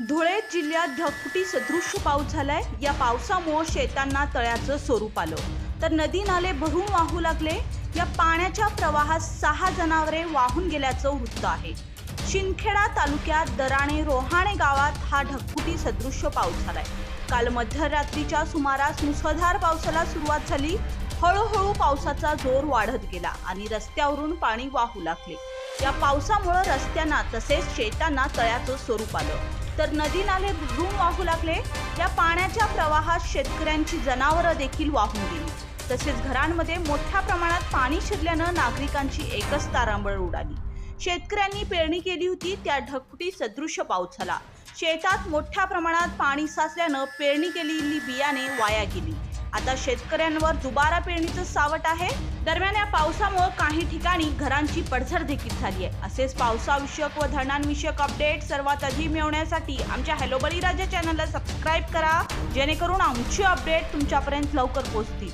धुळे जिल्ह्यात ढगफुटी सदृश्य पाऊस झालाय. या पावसामुळे शेतांना तळ्याचं स्वरूप आलं. तर नदी नाले भरून वाहू लागले. या पाण्याच्या प्रवाहात सहा जनावरे वाहून गेल्याचं वृत्त आहे. शिंदखेडा तालुक्यात दराणे रोहाणे गावात हा ढगफुटी सदृश्य पाऊस झालाय. काल मध्यरात्रीच्या सुमारास मुसळधार पावसाला सुरुवात झाली. हळूहळू पावसाचा जोर वाढत गेला आणि रस्त्यावरून पाणी वाहू लागले. या पावसामुळे रस्त्यांना तसेच शेतांना तळ्याचं स्वरूप आलं. तर नदी नाले भरून वाहू लागले. या पाण्याच्या प्रवाहात शेतकऱ्यांची जनावरं देखील वाहून गेली. तसेच घरांमध्ये मोठ्या प्रमाणात पाणी शिरल्यानं नागरिकांची एकच तारांबळ उडाली. शेतकऱ्यांनी पेरणी केली होती त्या ढगफुटी सदृश्य पाऊस झाला. शेतात मोठ्या प्रमाणात पाणी साचल्यानं पेरणी केलेली बियाणे वाया गेली. आता शेतकऱ्यांवर दुबारा पेरणीचं सावट आहे. दरम्यान या पावसामुळे काही ठिकाणी घरांची पडझड देखील झाली आहे. असेच पावसाविषयक व धरणांविषयक अपडेट सर्वात आधी मिळवण्यासाठी आमच्या हॅलो बळीराजा चॅनलला सबस्क्राईब करा. जेणेकरून आमची अपडेट तुमच्यापर्यंत लवकर पोहोचतील.